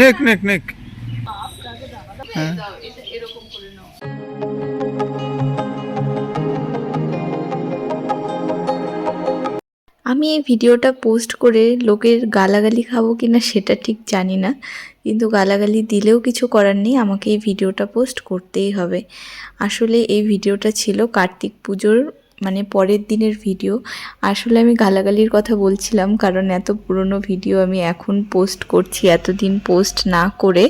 নেক নেক নেক। হ্যাঁ। আমি এই ভিডিওটা পোস্ট করে লোকের গালাগালি খাব কি না সেটা ঠিক জানি না, কিন্তু গালাগালি দিলেও কিছু করার নেই, আমাকে এই ভিডিওটা পোস্ট করতেই হবে। আসলে এই ভিডিওটা ছিল কার্তিক পুজোর মানে পরের দিনের ভিডিও আসলে আমি গালাগালির কথা বলছিলাম, কারণ এত পুরনো ভিডিও আমি এখন পোস্ট করছি, এতদিন পোস্ট না করে।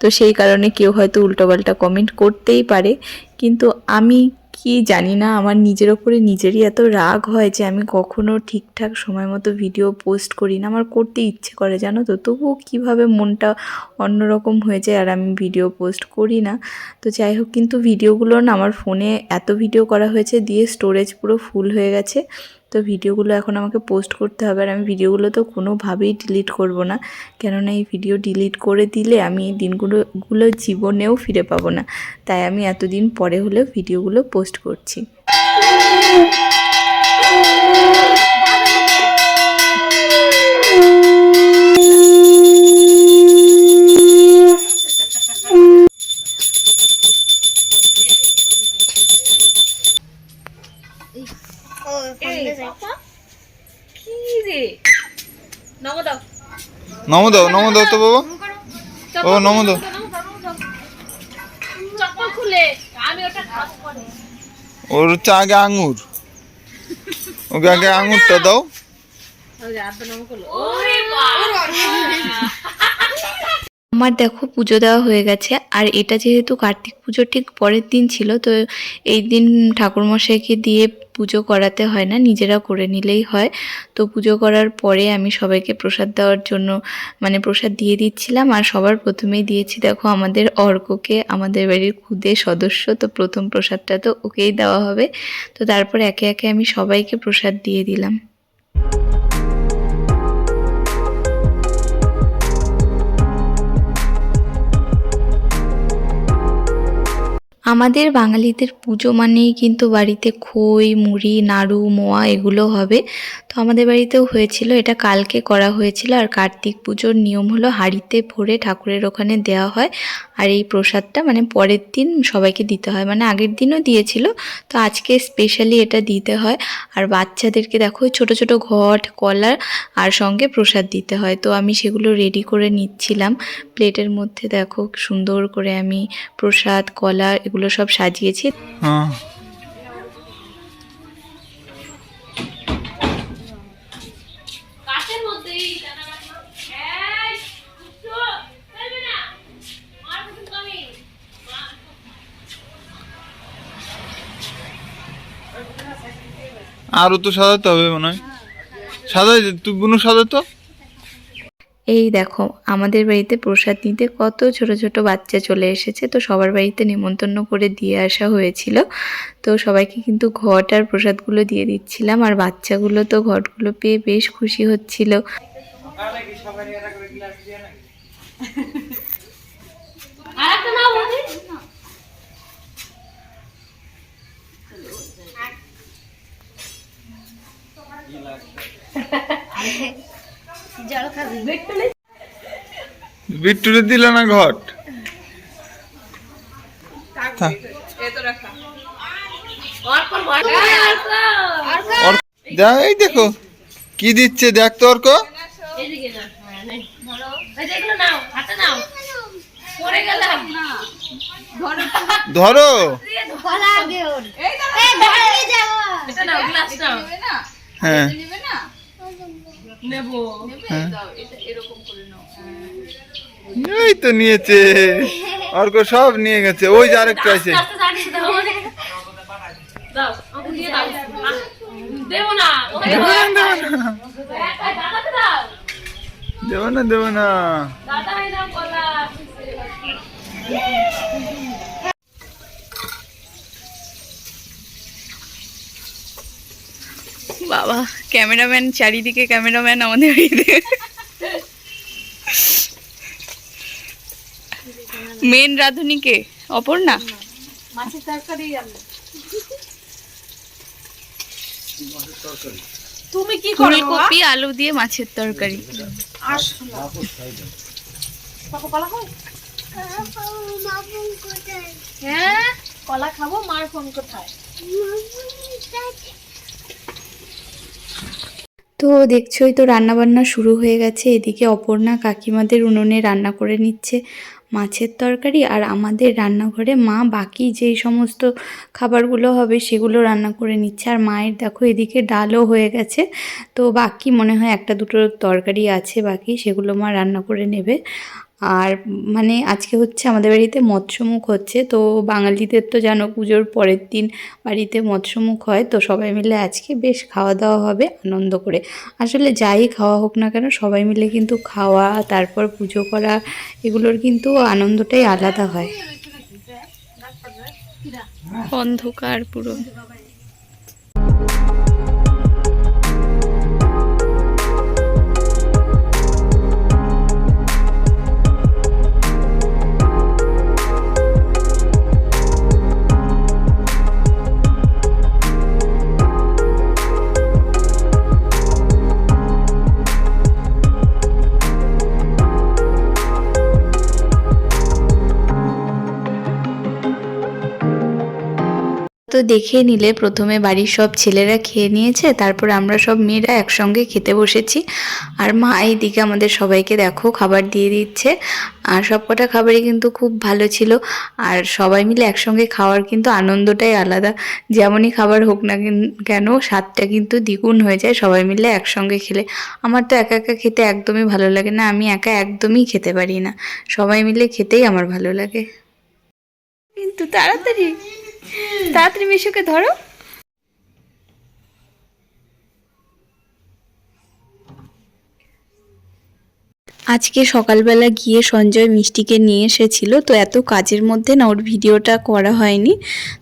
তো সেই কারণে কেউ হয়তো উল্টোপাল্টা কমেন্ট করতেই পারে। কিন্তু আমি কি জানি না, আমার নিজের ওপরে নিজেরই এত রাগ হয় যে আমি কখনো ঠিকঠাক সময় মতো ভিডিও পোস্ট করি না। আমার করতে ইচ্ছে করে, জানো তো? তবুও কীভাবে মনটা অন্যরকম হয়ে যায় আর আমি ভিডিও পোস্ট করি না। তো যাই হোক, কিন্তু ভিডিওগুলো না আমার ফোনে এত ভিডিও করা হয়েছে, দিয়ে স্টোরেজ পুরো ফুল হয়ে গেছে। তো ভিডিওগুলো এখন আমাকে পোস্ট করতে হবে আর আমি ভিডিওগুলো তো কোনোভাবেই ডিলিট করব না। কেননা এই ভিডিও ডিলিট করে দিলে আমি এই দিনগুলোগুলো জীবনেও ফিরে পাবো না। তাই আমি এতদিন পরে হলেও ভিডিওগুলো পোস্ট করছি। নম দাও। নম দাও তো বাবা। ও নম দাও। চপ্পল খুলে আমি ওটা খাব। পরে ওর হচ্ছে আগে আঙুর। ওকে আগে আঙুরটা দাও। ওরে বাবা। আমার দেখো পুজো দেওয়া হয়ে গেছে, আর এটা যেহেতু কার্তিক পুজো ঠিক পরের দিন ছিল, তো এই দিন ঠাকুরমশাইকে দিয়ে পুজো করাতে হয় না, নিজেরা করে নিলেই হয়। তো পুজো করার পরে আমি সবাইকে প্রসাদ দেওয়ার জন্য মানে প্রসাদ দিয়ে দিচ্ছিলাম, আর সবার প্রথমেই দিয়েছি, দেখো আমাদের অর্ককে, আমাদের বাড়ির খুদে সদস্য, তো প্রথম প্রসাদটা তো ওকেই দেওয়া হবে। তো তারপর একে একে আমি সবাইকে প্রসাদ দিয়ে দিলাম। আমাদের বাঙালিদের পুজো মানেই কিন্তু বাড়িতে খই, মুড়ি, নাড়ু, মোয়া এগুলো হবে। তো আমাদের বাড়িতেও হয়েছিল, এটা কালকে করা হয়েছিল। আর কার্তিক পুজোর নিয়ম হলো হাঁড়িতে ভরে ঠাকুরের ওখানে দেওয়া হয়। আর এই প্রসাদটা মানে পরের দিন সবাইকে দিতে হয় মানে আগের দিনও দিয়েছিল। তো আজকে স্পেশালি এটা দিতে হয়। আর বাচ্চাদেরকে দেখো ছোট ছোট ঘট, কলা আর সঙ্গে প্রসাদ দিতে হয়। তো আমি সেগুলো রেডি করে নিচ্ছিলাম। প্লেটের মধ্যে দেখো, সুন্দর করে আমি প্রসাদ, কলা এগুলো সব সাজিয়েছি। হ্যাঁ। আর তো সাজাতে হবে মনে হয়। সাজাই তুই বুনু সাজা তো। এই দেখো, আমাদের বাড়িতে প্রসাদ নিতে কত ছোট ছোট বাচ্চা চলে এসেছে, তো সবার বাড়িতে নিমন্ত্রণ করে দিয়ে আসা হয়েছিল। তো সবাইকে কিন্তু ঘট আর প্রসাদগুলো দিয়ে দিচ্ছিলাম, আর বাচ্চাগুলো তো ঘটগুলো পেয়ে বেশ খুশি হচ্ছিল আর একটা নাও বৌদি বিট্টুরে দিল না ঘট? এই দেখো। কি দিচ্ছে দেখ তো অর্ক। এদিকে না হ্যাঁ ধরো এই যে এগুলো নাও হাতে নাও। পড়ে গেলাম। ধরো। এটা নাও গ্লাস নাও। হ্যাঁ নেব হ্যাঁ এরকম করে নাও এই তো নিয়েছে। অর্ক সব নিয়ে গেছে। ওই যে আরেকটা আছে। দেবো না। দেবো না বাবা। ক্যামেরাম্যান চারিদিকে ক্যামেরাম্যান আমাদের বাড়িতে। মেন রাঁধুনিকে অপর্ণা? মাছের তরকারি তুমি কি করো ফুলকপি আলু দিয়ে মাছের তরকারি। হ্যাঁ কলা খাব মার ফোন কোথায়? তো দেখছোই তো রান্নাবান্না শুরু হয়ে গেছে। এদিকে অপর্ণা কাকিমাদের উনুনে রান্না করে নিচ্ছে মাছের তরকারি আর আমাদের রান্নাঘরে মা বাকি যেই সমস্ত খাবারগুলো হবে সেগুলো রান্না করে নিচ্ছে। আর মায়ের দেখো এদিকে ডালও হয়ে গেছে। তো বাকি মনে হয় একটা দুটো তরকারি আছে বাকি সেগুলো মা রান্না করে নেবে। আর মানে আজকে হচ্ছে আমাদের বাড়িতে মৎস্যমুখ হচ্ছে, তো বাঙালিদের তো জানো পুজোর পরের দিন বাড়িতে মৎস্যমুখ হয়, তো সবাই মিলে আজকে বেশ খাওয়া দাওয়া হবে, আনন্দ করে। আসলে যাই খাওয়া হোক না কেন, সবাই মিলে কিন্তু খাওয়া, তারপর পুজো করা, এগুলোর কিন্তু আনন্দটাই আলাদা হয়। অন্ধকার পুরো। তো দেখে নিলে। প্রথমে বাড়ির সব ছেলেরা খেয়ে নিয়েছে, তারপর আমরা সব মেয়েরা একসঙ্গে খেতে বসেছি। আর মা এইদিকে আমাদের সবাইকে দেখো খাবার দিয়ে দিচ্ছে। আর সব কটা খাবারই কিন্তু খুব ভালো ছিল। আর সবাই মিলে একসঙ্গে খাওয়ার কিন্তু আনন্দটাই আলাদা। যেমনই খাবার হোক না কেন স্বাদটা কিন্তু দ্বিগুণ হয়ে যায় সবাই মিলে একসঙ্গে খেলে। আমার তো একা একা খেতে একদমই ভালো লাগে না, আমি একা একদমই খেতে পারি না। সবাই মিলে খেতেই আমার ভালো লাগে। কিন্তু তাড়াতাড়ি তাড়াতাড়ি মিশুকে ধরো। আজকে সকালবেলা গিয়ে সঞ্জয় মিষ্টিকে নিয়ে এসেছিল, তো এত কাজের মধ্যে না ওর ভিডিওটা করা হয়নি।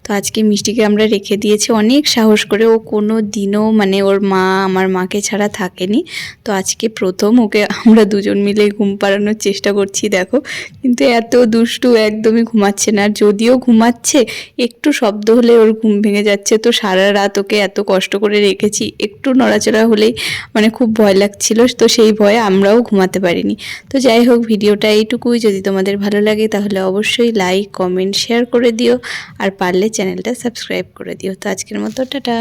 তো আজকে মিষ্টিকে আমরা রেখে দিয়েছি। অনেক সাহস করে ও কোনো দিনও মানে ওর মা আমার মাকে ছাড়া থাকেনি। তো আজকে প্রথম ওকে আমরা দুজন মিলে ঘুম পাড়ানোর চেষ্টা করছি, দেখো। কিন্তু এত দুষ্টু একদমই ঘুমাচ্ছে না। আর যদিও ঘুমাচ্ছে, একটু শব্দ হলে ওর ঘুম ভেঙে যাচ্ছে। তো সারা রাত ওকে এত কষ্ট করে রেখেছি। একটু নড়াচড়া হলেই মানে খুব ভয় লাগছিল। তো সেই ভয়ে আমরাও ঘুমাতে পারিনি। তো যাই হোক, ভিডিওটা এইটুকুই। যদি তোমাদের ভালো লাগে, তাহলে অবশ্যই লাইক কমেন্ট শেয়ার করে দিও। আর পারলে চ্যানেলটা সাবস্ক্রাইব করে দিও। তো আজকের মতো, টাটা।